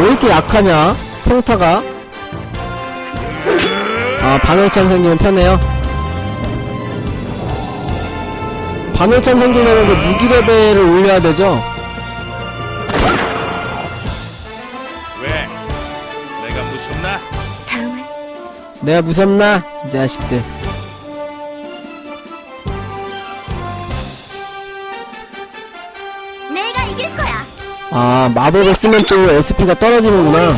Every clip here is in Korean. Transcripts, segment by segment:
왜 이렇게 약하냐? 평타가. 아, 반월참 생기면 편해요. 반월참 생기려면 그 무기 레벨을 올려야 되죠? 왜? 내가 무섭나? 내가 무섭나? 이 자식들. 아, 마법을 쓰면 또 SP가 떨어지는구나.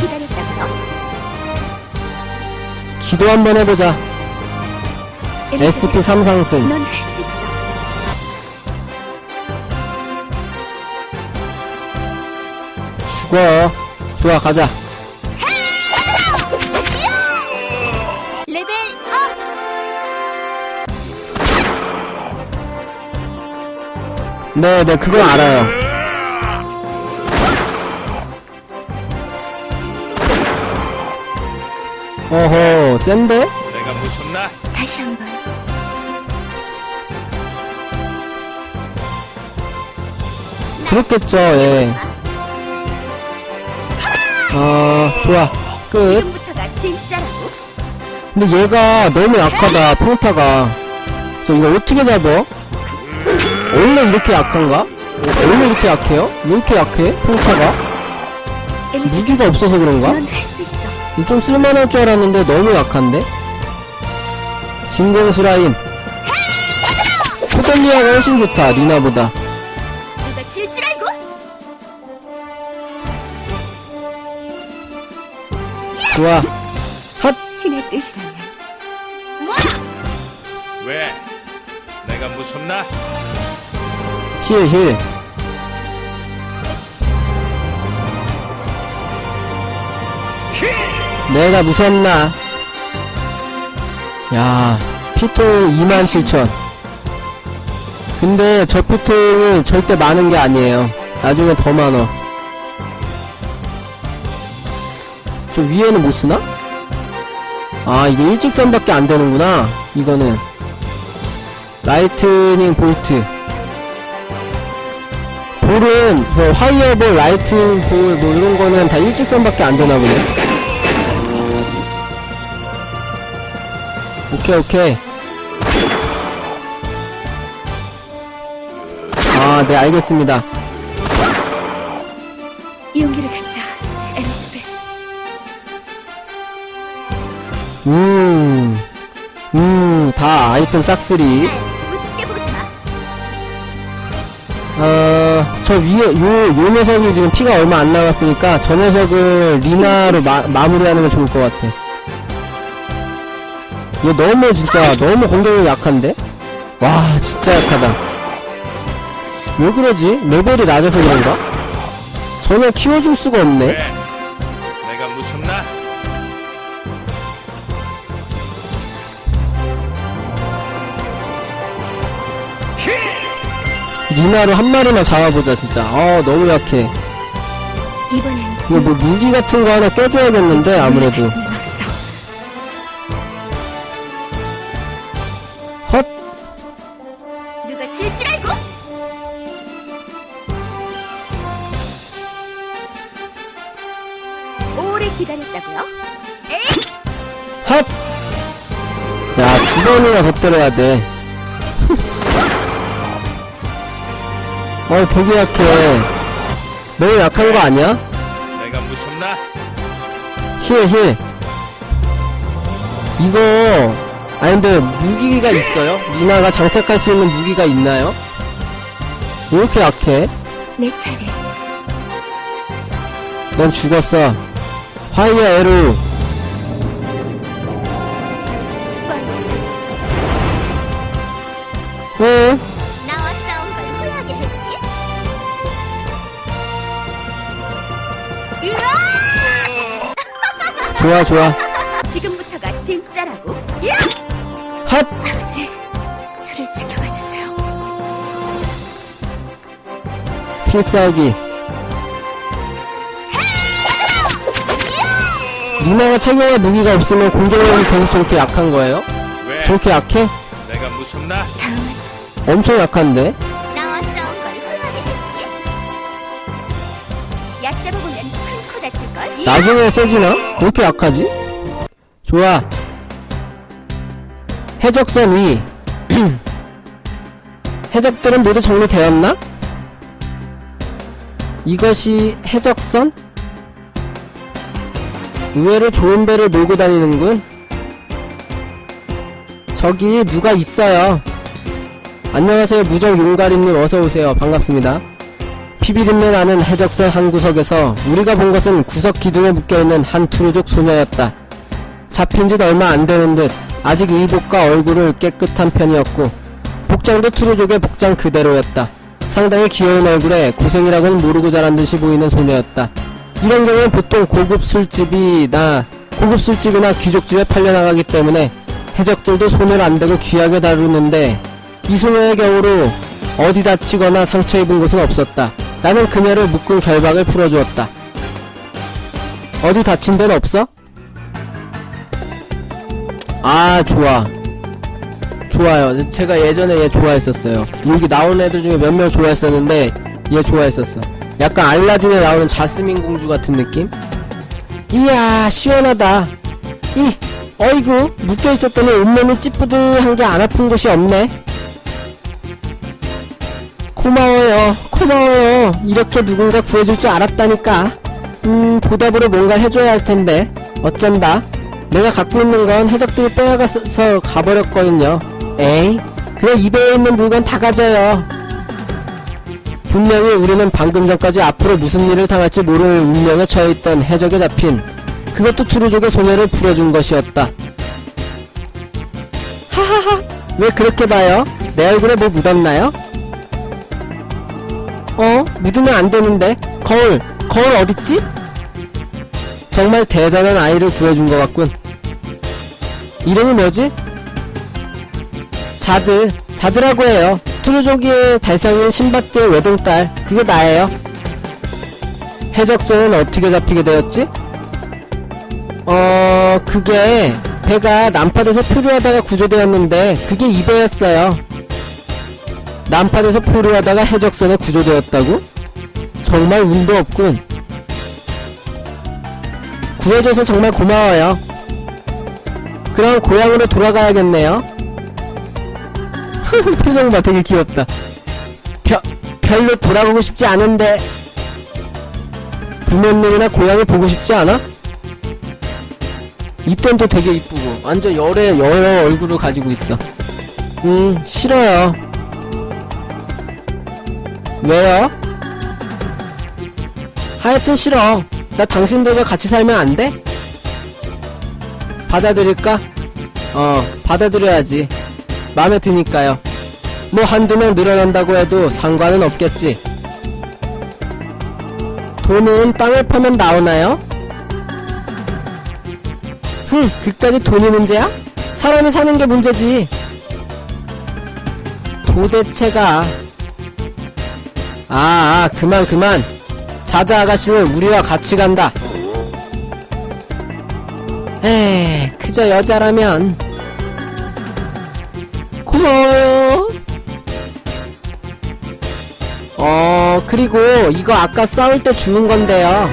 기도 한번 해보자. SP 3상승. 넌할수 있어. 죽어. 좋아, 가자. 레벨 업. 네, 네, 그건 알아요. 어허, 센데? 내가 무섭나? 다시 한번. 그렇겠죠, 예. 어, 좋아. 끝. 지금부터가 진짜라고. 근데 얘가 너무 약하다, 평타가. 저 이거 어떻게 잡어? 원래 이렇게 약한가? 원래 이렇게 약해요? 왜 이렇게 약해? 평타가? 무기가 없어서 그런가? 넌. 좀 쓸만할 줄 알았는데 너무 약한데? 진공수 라인 코델리아가 훨씬 좋다 리나보다? 좋아 핫! 뭐? 왜? 내가 무섭나? 힐 힐. 내가 무섭나? 야 피통 27,000 근데 저 피통이 절대 많은 게 아니에요. 나중에 더 많어 저 위에는 못 쓰나? 아 이게 일직선밖에 안 되는구나 이거는. 라이트닝 볼트. 볼은 그 화이어볼, 라이트닝 볼 뭐 이런 거는 다 일직선밖에 안 되나 보네. 오케이 오케이. 아, 네 알겠습니다. 용기를 갖자. 엘리자베스. 음, 음, 다 아이템 싹쓸이. 우습게 보지 마. 어, 저 위에, 요, 요 녀석이 지금 피가 얼마 안 남았으니까 저 녀석을 리나로 마, 마무리하는 게 좋을 것 같아. 얘 너무 진짜, 너무 공격력이 약한데? 와, 진짜 약하다. 왜 그러지? 레벨이 낮아서 그런가? 전혀 키워줄 수가 없네. 왜? 내가 무섭나? 리나로 한 마리만 잡아보자, 진짜. 어, 너무 약해. 이번엔 이거 뭐 무기 같은 거 하나 껴줘야겠는데, 아무래도. 기다렸다고요? 헛! 야, 두 번이나 더 때려야 돼. 어, 되게 약해. 너무 약한 거 아니야? 내가 무섭나? 힐, 힐. 이거, 아니, 근데 무기가 있어요? 리나가 장착할 수 있는 무기가 있나요? 왜 이렇게 약해? 내 차례. 넌 죽었어. 화이어 에루. 걸 후회하게 해줄게. 으아! 좋아, 좋아. 지금부터가 진짜라고. 야! 핫! 아버지, 저를 지켜봐 주세요. 필살기. 리나가 착용할 무기가 없으면 공격력이 계속 저렇게 약한 거예요? 왜? 저렇게 약해? 내가 무섭나? 다음은 엄청 약한데? 해줄게. 큰 다칠걸? 나중에 세지나? 왜 이렇게 약하지? 좋아. 해적선 위. 해적들은 모두 정리되었나? 이것이 해적선? 의외로 좋은 배를 몰고 다니는군. 저기 누가 있어요. 안녕하세요 무적 용가리님 어서오세요. 반갑습니다. 피비린내 나는 해적선 한 구석에서 우리가 본 것은 구석 기둥에 묶여있는 한 투르족 소녀였다. 잡힌 지 얼마 안 되는 듯 아직 의복과 얼굴을 깨끗한 편이었고 복장도 투르족의 복장 그대로였다. 상당히 귀여운 얼굴에 고생이라고는 모르고 자란 듯이 보이는 소녀였다. 이런 경우는 보통 고급 술집이나 고급 술집이나 귀족집에 팔려나가기 때문에 해적들도 손을 안 대고 귀하게 다루는데 이 소녀의 경우로 어디 다치거나 상처 입은 곳은 없었다. 나는 그녀를 묶은 결박을 풀어주었다. 어디 다친 데는 없어? 아, 좋아. 좋아요. 제가 예전에 얘 좋아했었어요. 여기 나온 애들 중에 몇 명 좋아했었는데, 얘 좋아했었어. 약간 알라딘에 나오는 자스민 공주 같은 느낌? 이야, 시원하다. 이, 어이구, 묶여있었더니 온몸이 찌뿌드한 게 안 아픈 곳이 없네. 고마워요. 고마워요. 이렇게 누군가 구해줄 줄 알았다니까. 음, 보답으로 뭔가를 해줘야 할 텐데. 어쩐다. 내가 갖고 있는 건 해적들이 빼앗아서 가버렸거든요. 에이, 그냥 입에 있는 물건 다 가져요. 분명히 우리는 방금 전까지 앞으로 무슨 일을 당할지 모를 운명에 처해있던 해적에 잡힌 그것도 투르족의 소녀를 풀어준 것이었다. 하하하, 왜 그렇게 봐요? 내 얼굴에 뭐 묻었나요? 어? 묻으면 안 되는데? 거울! 거울 어딨지? 정말 대단한 아이를 구해준 것 같군. 이름이 뭐지? 자드. 자드라고 해요. 트루조기의 달상인 신밧드의 외동딸. 그게 나예요. 해적선은 어떻게 잡히게 되었지? 어, 그게 배가 난파돼서 표류하다가 구조되었는데 그게 이배였어요. 난파돼서 포류하다가 해적선에 구조되었다고? 정말 운도 없군. 구해줘서 정말 고마워요. 그럼 고향으로 돌아가야겠네요. 표정 봐, 되게 귀엽다. 벼, 별로 돌아가고 싶지 않은데 부모님이나 고향을 보고 싶지 않아? 이땐 또 되게 이쁘고 완전 열의 여러 얼굴을 가지고 있어. 음 싫어요. 왜요? 하여튼 싫어. 나 당신들과 같이 살면 안 돼? 받아들일까? 어, 받아들여야지. 마음에 드니까요. 뭐 한두 명 늘어난다고 해도 상관은 없겠지. 돈은 땅을 파면 나오나요? 흥, 그까지 돈이 문제야? 사람이 사는 게 문제지. 도대체가 아, 아, 그만, 그만. 자드 아가씨는 우리와 같이 간다. 에이, 그저 여자라면. 어, 그리고 이거 아까 싸울 때 주운 건데요.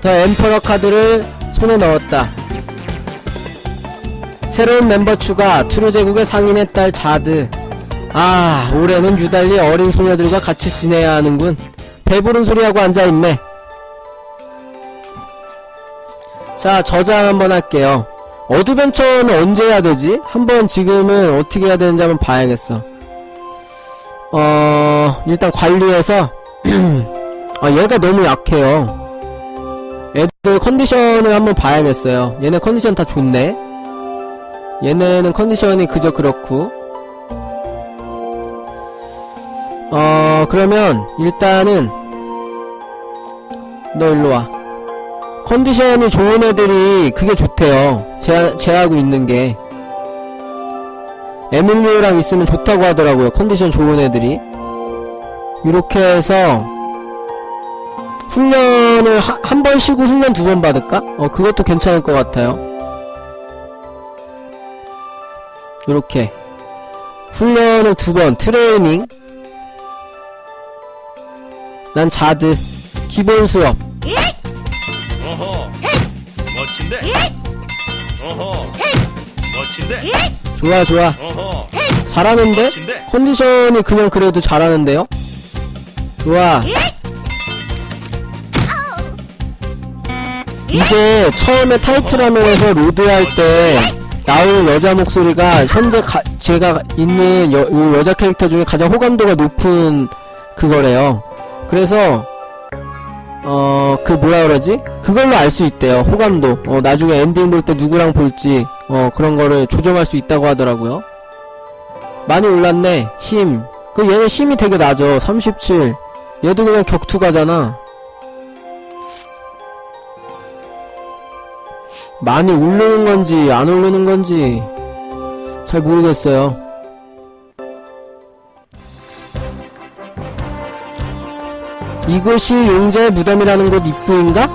더 엠퍼러 카드를 손에 넣었다. 새로운 멤버 추가, 투르 제국의 상인의 딸 자드. 아, 올해는 유달리 어린 소녀들과 같이 지내야 하는군. 배부른 소리하고 앉아있네. 자, 저장 한번 할게요. 어드벤처는 언제 해야 되지? 한번 지금은 어떻게 해야 되는지 한번 봐야겠어. 어, 일단 관리해서, 아, 얘가 너무 약해요. 애들 컨디션을 한번 봐야겠어요. 얘네 컨디션 다 좋네. 얘네는 컨디션이 그저 그렇고, 어 그러면 일단은 너 일로와 컨디션이 좋은 애들이 그게 좋대요. 제, 제하고 있는 게. 에밀리오랑 있으면 좋다고 하더라고요. 컨디션 좋은 애들이. 이렇게 해서 훈련을 한번 쉬고 훈련 두 번 받을까? 어 그것도 괜찮을 것 같아요. 이렇게. 훈련을 두 번. 트레이닝. 난 자드. 기본 수업 어허. 멋진데. 어허. 멋진데. 좋아 좋아 어허. 잘하는데? 멋진데. 컨디션이 그냥 그래도 잘하는데요? 좋아 이게 처음에 타이틀 화면에서 로드할 때 나오는 여자 목소리가 현재 가- 제가 있는 여, 요 여자 캐릭터 중에 가장 호감도가 높은 그거래요. 그래서 어, 그 뭐라 그러지? 그걸로 알 수 있대요. 호감도. 어, 나중에 엔딩 볼 때 누구랑 볼지 어, 그런 거를 조정할 수 있다고 하더라고요. 많이 올랐네. 힘. 그 얘는 힘이 되게 낮아. 37. 얘도 그냥 격투가잖아. 많이 오르는 건지 안 오르는 건지 잘 모르겠어요. 이곳이 용자의 무덤이라는 곳 입구인가?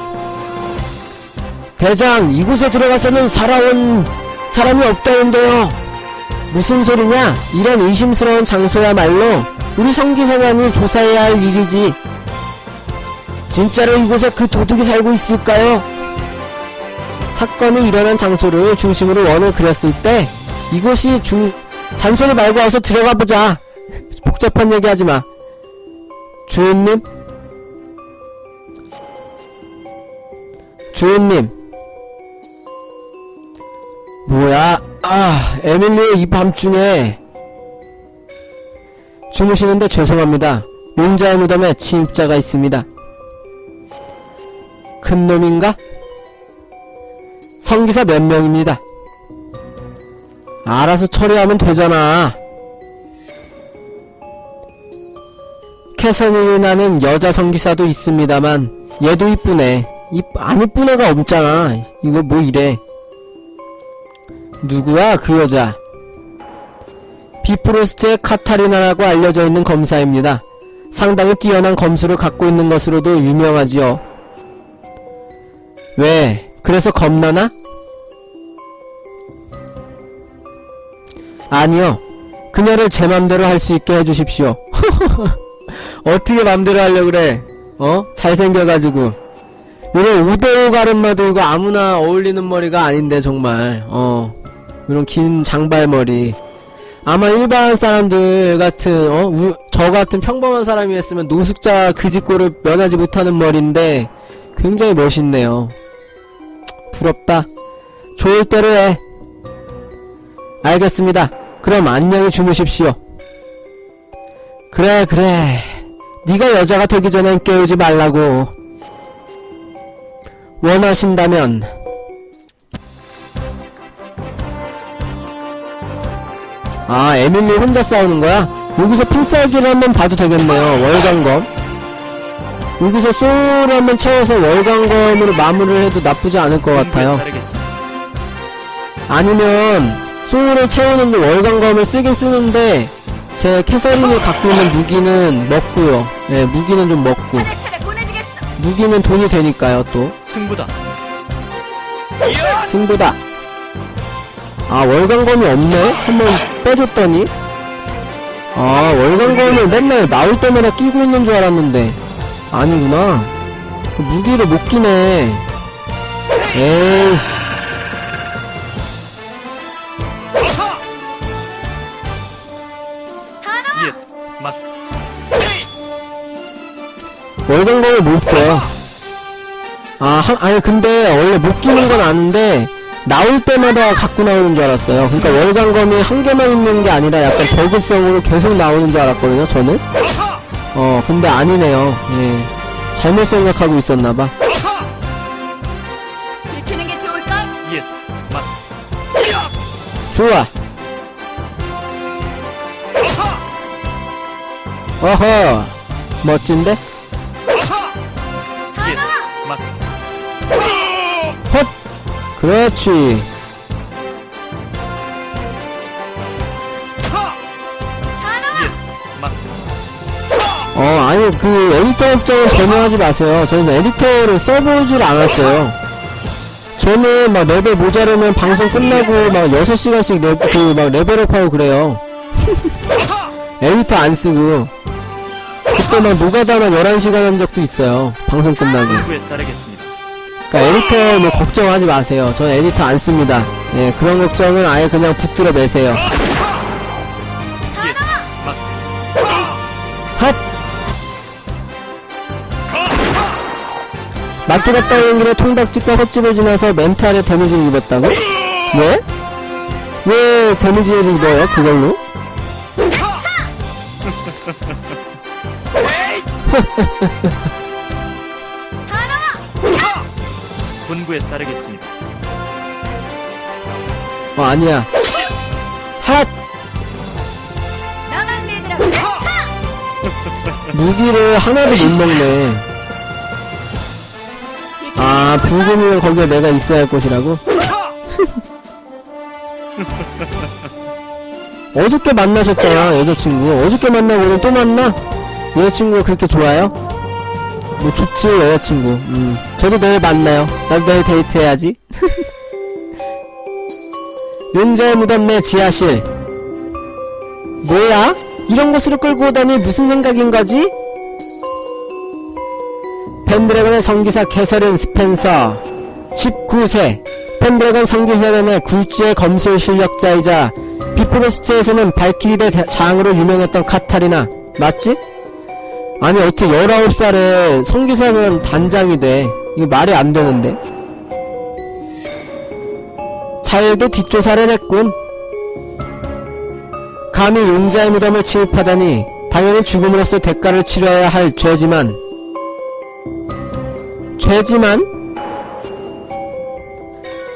대장, 이곳에 들어가서는 살아온 사람이 없다는데요. 무슨 소리냐? 이런 의심스러운 장소야말로 우리 성기사단이 조사해야 할 일이지. 진짜로 이곳에 그 도둑이 살고 있을까요? 사건이 일어난 장소를 중심으로 원을 그렸을 때 이곳이 중 잔소리 말고 와서 들어가 보자. 복잡한 얘기 하지 마. 주인님? 주인님. 뭐야? 아, 에밀리 이 밤중에 주무시는데 죄송합니다. 용자의 무덤에 침입자가 있습니다. 큰 놈인가? 성기사 몇 명입니다. 알아서 처리하면 되잖아. 캐서린이라는 여자 성기사도 있습니다만 얘도 이쁘네. 이, 안 이쁜 애가 없잖아. 이거 뭐 이래. 누구야 그 여자? 비프로스트의 카타리나라고 알려져 있는 검사입니다. 상당히 뛰어난 검수를 갖고 있는 것으로도 유명하지요. 왜? 그래서 겁나나? 아니요. 그녀를 제 맘대로 할 수 있게 해주십시오. 어떻게 맘대로 하려고 그래? 어? 잘생겨가지고. 이런 5대5 가르마도 이거 아무나 어울리는 머리가 아닌데, 정말. 어. 이런 긴 장발머리. 아마 일반 사람들 같은, 어? 우, 저 같은 평범한 사람이 했으면 노숙자 그 짓고를 면하지 못하는 머리인데, 굉장히 멋있네요. 부럽다. 좋을 대로 해. 알겠습니다. 그럼 안녕히 주무십시오. 그래 그래. 네가 여자가 되기 전엔 깨우지 말라고. 원하신다면 아 에밀리 혼자 싸우는 거야? 여기서 필살기를 한번 봐도 되겠네요. 월광검. 여기서 소울을 한번 채워서 월광검으로 마무리를 해도 나쁘지 않을 것 같아요. 아니면 소울을 채우는데 월광검을 쓰긴 쓰는데 제 캐서린이 갖고 있는 무기는 먹고요. 예, 무기는 좀 먹고. 무기는 돈이 되니까요 또 승부다. 승부다. 아 월광검이 없네? 한번 빼줬더니 아 월광검을 맨날 나올 때마다 끼고 있는 줄 알았는데 아니구나. 그 무기를 못 끼네. 에이. 아, 한, 아니, 근데, 원래 못 끼는 건 아는데, 나올 때마다 갖고 나오는 줄 알았어요. 그러니까 월광검이 한 개만 있는 게 아니라 약간 버그성으로 계속 나오는 줄 알았거든요, 저는. 어, 근데 아니네요. 예. 잘못 생각하고 있었나봐. 맞. 좋아. 어허. 멋진데? 그렇지. 어, 아니, 그, 에디터 걱정은 전혀 하지 마세요. 저는 에디터를 써보질 않았어요. 저는 막 레벨 모자르면 방송 끝나고 막 6시간씩 레, 그, 막 레벨업하고 그래요. 에디터 안 쓰고. 그때 막 노가다만 11시간 한 적도 있어요. 방송 끝나고. 그러니까 에디터 뭐 걱정하지 마세요. 전 에디터 안 씁니다. 예, 그런 걱정은 아예 그냥 붙들어 매세요. 핫! 마트 갔다 오는 길에 통닭집과 횟집을 지나서 멘탈에 데미지를 입었다고? 왜? 왜 데미지를 입어요, 그걸로? 본부에 따르겠습니다. 어, 아니야. 핫! 나만 믿으라. 무기를 하나도 못 먹네. 아, 부금이면 거기에 내가 있어야 할 곳이라고? 어저께 만나셨잖아, 여자친구. 어저께 만나고 오늘 또 만나? 여자친구가 그렇게 좋아요? 뭐, 좋지, 여자친구. 음. 저도 내일 만나요. 나도 내일 데이트해야지. 용자의 무덤 내 지하실. 뭐야? 이런 곳으로 끌고 오다니 무슨 생각인 거지? 펜드래곤의 성기사 캐서린 스펜서 19세 펜드래곤 성기사련의 굴지의 검술 실력자이자 비프로스트에서는 발키리대 대- 장으로 유명했던 카타리나 맞지? 아니 어떻게 19살에 성기사련 단장이 돼? 이거 말이 안 되는데. 잘도 뒷조사를 했군. 감히 용자의 무덤을 침입하다니 당연히 죽음으로써 대가를 치러야 할 죄지만. 죄지만?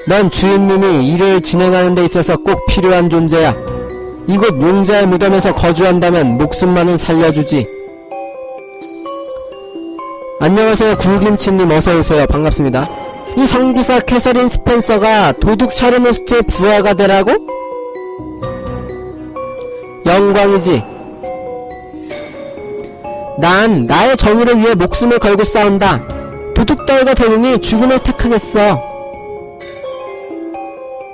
넌 주인님이 일을 진행하는 데 있어서 꼭 필요한 존재야. 이곳 용자의 무덤에서 거주한다면 목숨만은 살려주지 안녕하세요 굴김치님 어서오세요 반갑습니다 이 성기사 캐서린 스펜서가 도둑 샤르노스트의 부하가 되라고? 영광이지. 난 나의 정의를 위해 목숨을 걸고 싸운다. 도둑 따위가 되느니 죽음을 택하겠어.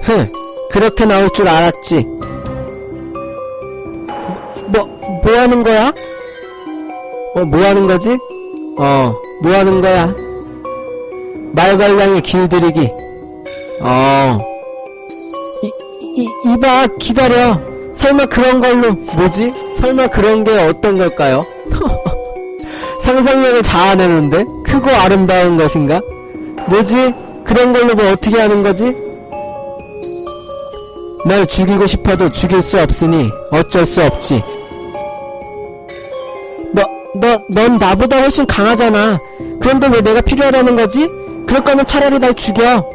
흥, 그렇게 나올 줄 알았지. 뭐, 뭐 하는 거야? 어, 뭐 하는 거지? 어, 뭐 하는 거야? 말괄량이 길들이기. 어. 이, 이, 이봐, 기다려. 설마 그런 걸로, 뭐지? 설마 그런 게 어떤 걸까요? 상상력을 자아내는데? 크고 아름다운 것인가? 뭐지? 그런 걸로 뭐 어떻게 하는 거지? 널 죽이고 싶어도 죽일 수 없으니 어쩔 수 없지. 너, 너, 넌 나보다 훨씬 강하잖아. 그런데 왜 내가 필요하다는 거지? 그럴 거면 차라리 날 죽여.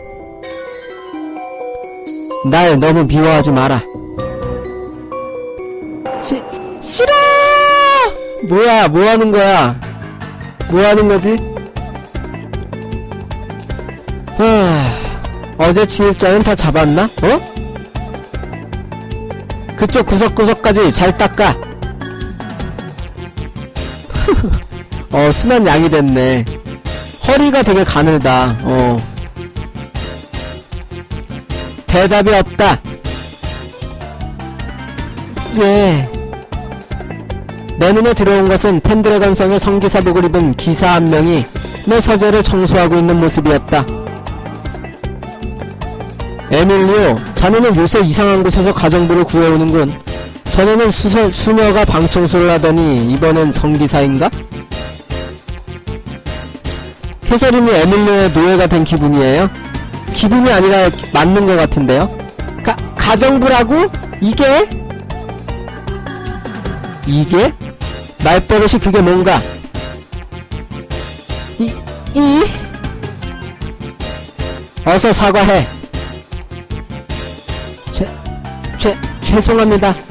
날 너무 미워하지 마라. 시, 싫어! 뭐야, 뭐 하는 거야? 뭐 하는 거지? 하, 어제 진입자는 다 잡았나? 어? 그쪽 구석구석까지 잘 닦아. 어, 순한 양이 됐네. 허리가 되게 가늘다. 어. 대답이 없다. 예. 내 눈에 들어온 것은 펜드래건성의 성기사복을 입은 기사 한 명이 내 서재를 청소하고 있는 모습이었다. 에밀리오, 자네는 요새 이상한 곳에서 가정부를 구해오는군. 전에는 수서, 수녀가 방청소를 하더니 이번엔 성기사인가? 캐서린이 에밀리오의 노예가 된 기분이에요? 기분이 아니라 맞는 것 같은데요? 가, 가정부라고? 이게? 이게? 말버릇이 그게 뭔가? 이, 이? 어서 사과해. 죄, 죄, 죄송합니다.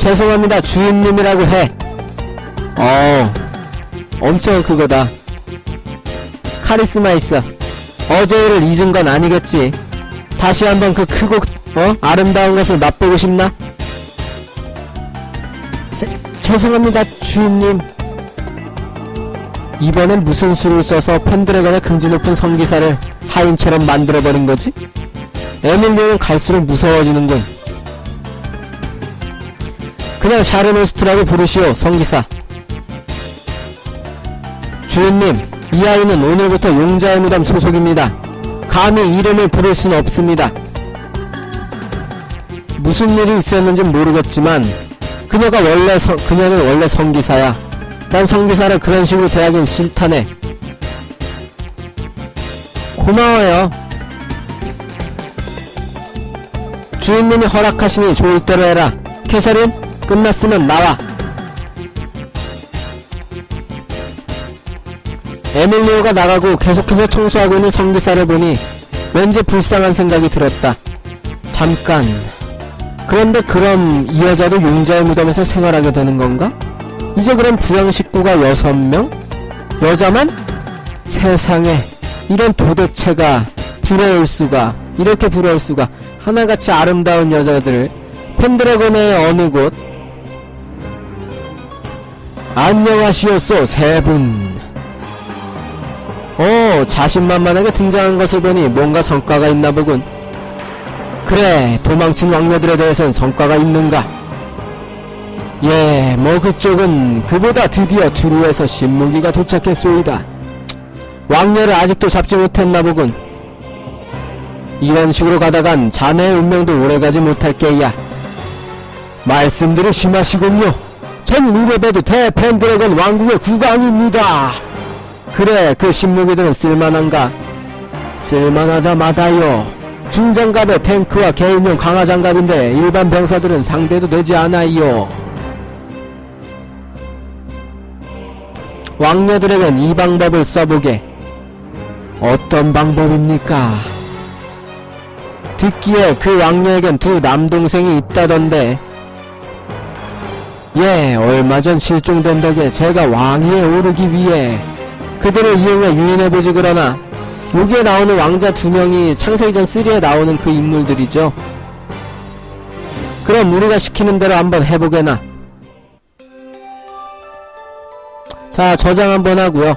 죄송합니다. 주인님이라고 해. 어, 엄청 그거다. 카리스마 있어. 어제 일을 잊은 건 아니겠지. 다시 한번 그 크고, 어? 아름다운 것을 맛보고 싶나? 제, 죄송합니다, 주인님. 이번엔 무슨 수를 써서 펜드래건의 긍지 높은 성기사를 하인처럼 만들어버린 거지? 에밀리는 갈수록 무서워지는군. 그냥 샤르노스트라고 부르시오, 성기사. 주인님, 이 아이는 오늘부터 용자의 무덤 소속입니다. 감히 이름을 부를 순 없습니다. 무슨 일이 있었는진 모르겠지만 그녀가 원래 성, 그녀는 원래 성기사야. 난 성기사를 그런 식으로 대하긴 싫다네. 고마워요. 주인님이 허락하시니 좋을 대로 해라. 캐서린, 끝났으면 나와. 에밀리오가 나가고 계속해서 청소하고 있는 성기사를 보니 왠지 불쌍한 생각이 들었다. 잠깐. 그런데 그럼 이 여자도 용자의 무덤에서 생활하게 되는 건가? 이제 그럼 부양 식구가 여섯 명? 여자만? 세상에 이런 도대체가 부러울 수가 이렇게 부러울 수가 하나같이 아름다운 여자들을 펜드래곤의 어느 곳 안녕하시오소 세분 어 자신만만하게 등장한 것을 보니 뭔가 성과가 있나 보군 그래 도망친 왕녀들에 대해선 성과가 있는가 예, 뭐 그쪽은 그보다 드디어 두루에서 신무기가 도착했소이다. 왕녀를 아직도 잡지 못했나 보군. 이런 식으로 가다간 자네의 운명도 오래가지 못할 게야. 말씀들이 심하시군요. 전 이래봬도 대팬드래곤 왕국의 국왕입니다. 그래, 그 신무기들은 쓸만한가? 쓸만하다 마다요. 중장갑의 탱크와 개인용 강화장갑인데 일반 병사들은 상대도 되지 않아요. 왕녀들에겐 이 방법을 써보게. 어떤 방법입니까? 듣기에 그 왕녀에겐 두 남동생이 있다던데. 예, 얼마 전 실종된 덕에 제가 왕위에 오르기 위해 그들을 이용해 유인해보지 그러나 여기에 나오는 왕자 두 명이 창세기전 3에 나오는 그 인물들이죠. 그럼 우리가 시키는 대로 한번 해보게나. 자, 저장 한번 하고요.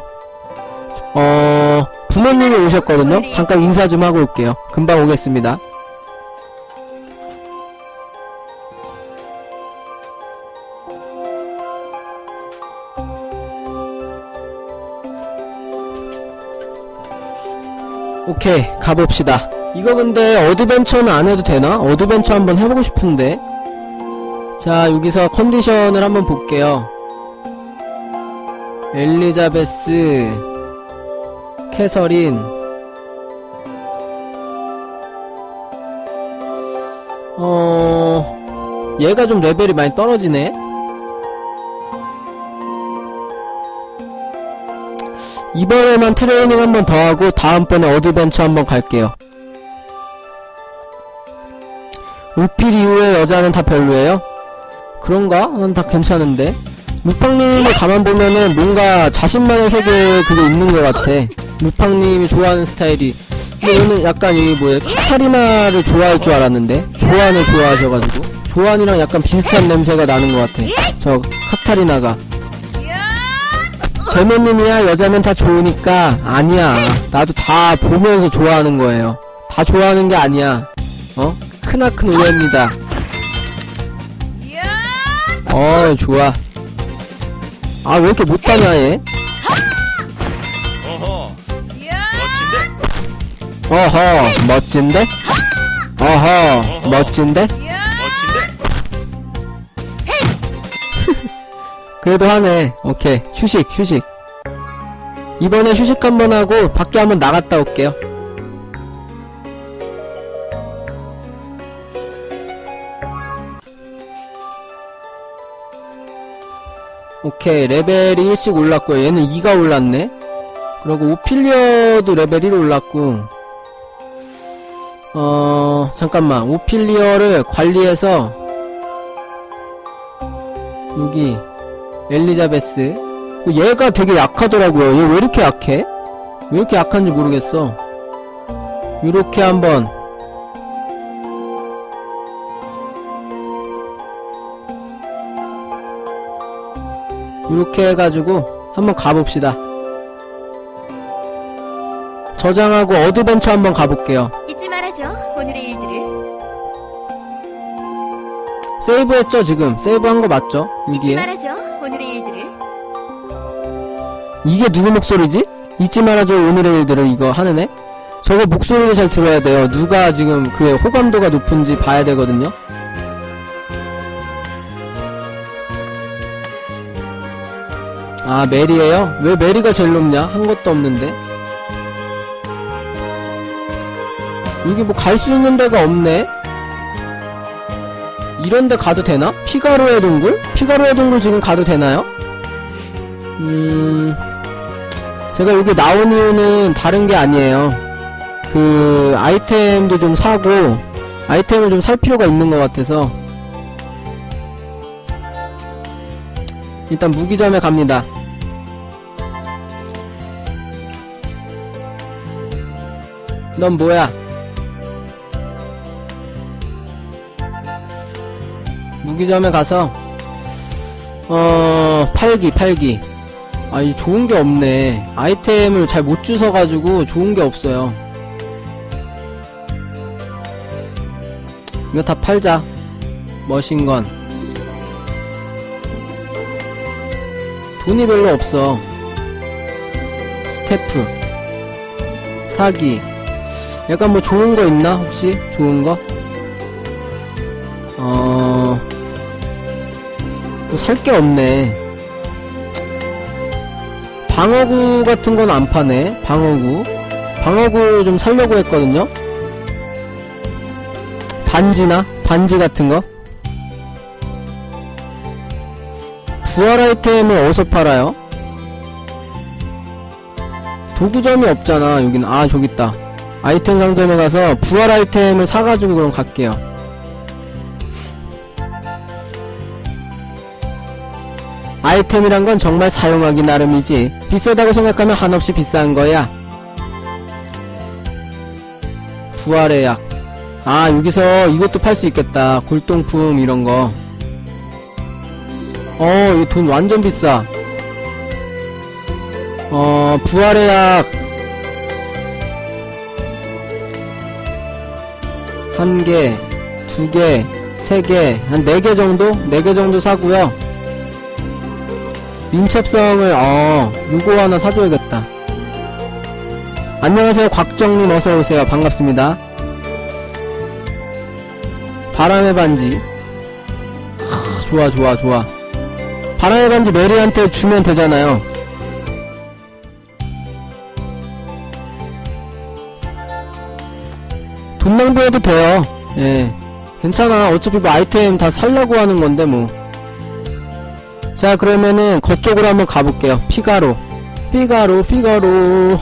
어, 부모님이 오셨거든요. 잠깐 인사 좀 하고 올게요. 금방 오겠습니다. 오케이, 가봅시다. 이거 근데 어드벤처는 안 해도 되나? 어드벤처 한번 해보고 싶은데. 자, 여기서 컨디션을 한번 볼게요. 엘리자베스 캐서린 어... 얘가 좀 레벨이 많이 떨어지네 이번에만 트레이닝 한 번 더 하고 다음번에 어드벤처 한 번 갈게요 우필 이후의 여자는 다 별로예요? 그런가? 난 다 괜찮은데 무팡님을 가만 보면은 뭔가 자신만의 세계 그게 있는 것 같아. 무팡님이 좋아하는 스타일이. 오늘 약간 이 뭐야 카타리나를 좋아할 줄 알았는데 조안을 좋아하셔가지고 조안이랑 약간 비슷한 냄새가 나는 것 같아. 저 카타리나가. 대모님이야 여자면 다 좋으니까 아니야. 나도 다 보면서 좋아하는 거예요. 다 좋아하는 게 아니야. 어? 크나큰 오해입니다. 어 좋아. 아 왜 이렇게 못하냐 얘? 어허, 멋진데? 어허 멋진데? 어허? 멋진데? 그래도 하네. 오케이. 휴식 휴식. 이번에 휴식 한번 하고 밖에 한번 나갔다 올게요. 오케이. 레벨이 1씩 올랐고 얘는 2가 올랐네. 그리고 오피리어도 레벨 1 올랐고. 어 잠깐만. 오피리어를 관리해서 여기 엘리자베스. 어, 얘가 되게 약하더라고요. 얘 왜 이렇게 약해? 왜 이렇게 약한지 모르겠어. 요렇게 한번. 요렇게 해가지고 한번 가봅시다. 저장하고 어드벤처 한번 가볼게요. 잊지 말아줘. 오늘의 일들을. 세이브 했죠 지금? 세이브 한 거 맞죠? 여기에 이게 누구 목소리지? 잊지 말아줘 오늘의 일들을 이거 하는 애? 저거 목소리를 잘 들어야 돼요. 누가 지금 그 호감도가 높은지 봐야 되거든요. 아 메리에요? 왜 메리가 제일 높냐? 한 것도 없는데 여기 뭐 갈 수 있는 데가 없네? 이런 데 가도 되나? 피가로의 동굴? 피가로의 동굴 지금 가도 되나요? 음... 제가 여기 나온 이유는 다른 게 아니에요. 그, 아이템도 좀 사고, 아이템을 좀 살 필요가 있는 것 같아서. 일단 무기점에 갑니다. 넌 뭐야? 무기점에 가서 어 팔기 팔기 아니 좋은 게 없네. 아이템을 잘 못 주워가지고 좋은 게 없어요. 이거 다 팔자. 머신건. 돈이 별로 없어. 스태프. 사기. 약간 뭐 좋은 거 있나 혹시? 좋은 거? 어... 뭐 살 게 없네. 방어구 같은 건 안 파네. 방어구. 방어구 좀 살려고 했거든요. 반지나? 반지 같은 거? 부활 아이템을 어디서 팔아요? 도구점이 없잖아, 여긴. 아, 저기 있다. 아이템 상점에 가서 부활 아이템을 사가지고 그럼 갈게요. 아이템이란 건 정말 사용하기 나름이지. 비싸다고 생각하면 한없이 비싼 거야. 부활의 약. 아, 여기서 이것도 팔 수 있겠다. 골동품 이런 거. 어, 이돈 완전 비싸. 어, 부활의 약. 한 개, 두 개, 세 개, 한 네 개 정도? 네 개 정도 사고요. 민첩성을 어 요거 하나 사줘야겠다. 안녕하세요 곽정님 어서오세요. 반갑습니다. 바람의 반지. 크, 좋아 좋아 좋아. 바람의 반지 메리한테 주면 되잖아요. 돈 낭비해도 돼요. 예. 괜찮아. 어차피 뭐 아이템 다 살려고 하는 건데 뭐 자 그러면은 거쪽으로 한번 가볼게요. 피가로. 피가로 피가로.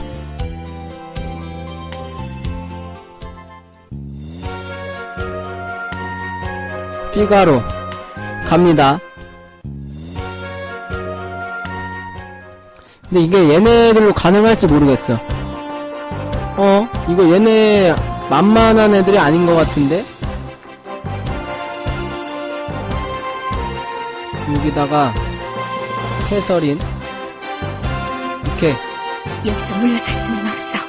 피가로. 갑니다. 근데 이게 얘네들로 가능할지 모르겠어 어? 이거 얘네 만만한 애들이 아닌 것 같은데? 여기다가 캐서린 이렇게 수는 없어.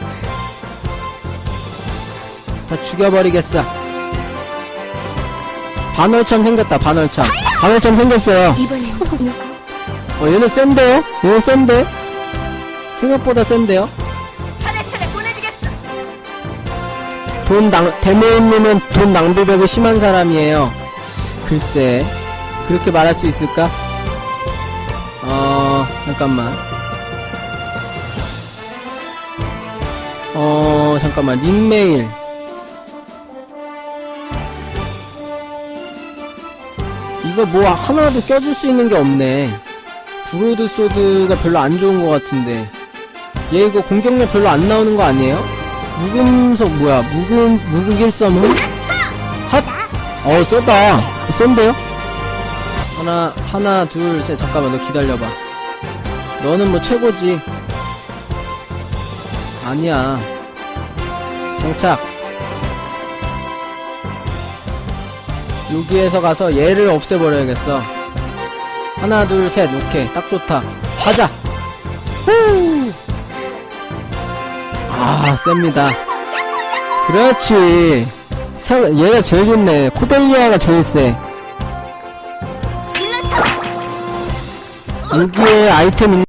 다 죽여버리겠어 반월참 생겼다 반월참 반월참 생겼어요 이번엔 누구? 어 얘네 센데요? 얘네 센데? 생각보다 센데요? 차례차례 보내주겠어. 돈 낭, 데모님은 돈 낭비벽이 심한 사람이에요. 글쎄, 그렇게 말할 수 있을까? 어, 잠깐만. 어, 잠깐만. 린메일. 이거 뭐 하나도 껴줄 수 있는 게 없네. 브로드 소드가 별로 안 좋은 것 같은데. 얘 이거 공격력 별로 안 나오는 거 아니에요? 무금석 뭐야 무금 무극일섬은 핫! 어 쎄다 센데요? 하나 하나 둘 셋 잠깐만 너 기다려봐 너는 뭐 최고지 아니야 정착 여기에서 가서 얘를 없애버려야겠어 하나 둘 셋 오케이 딱 좋다 가자 후! 아, 셉니다. 그렇지. 사, 얘가 제일 좋네. 코델리아가 제일 세. 여기에 아이템 있는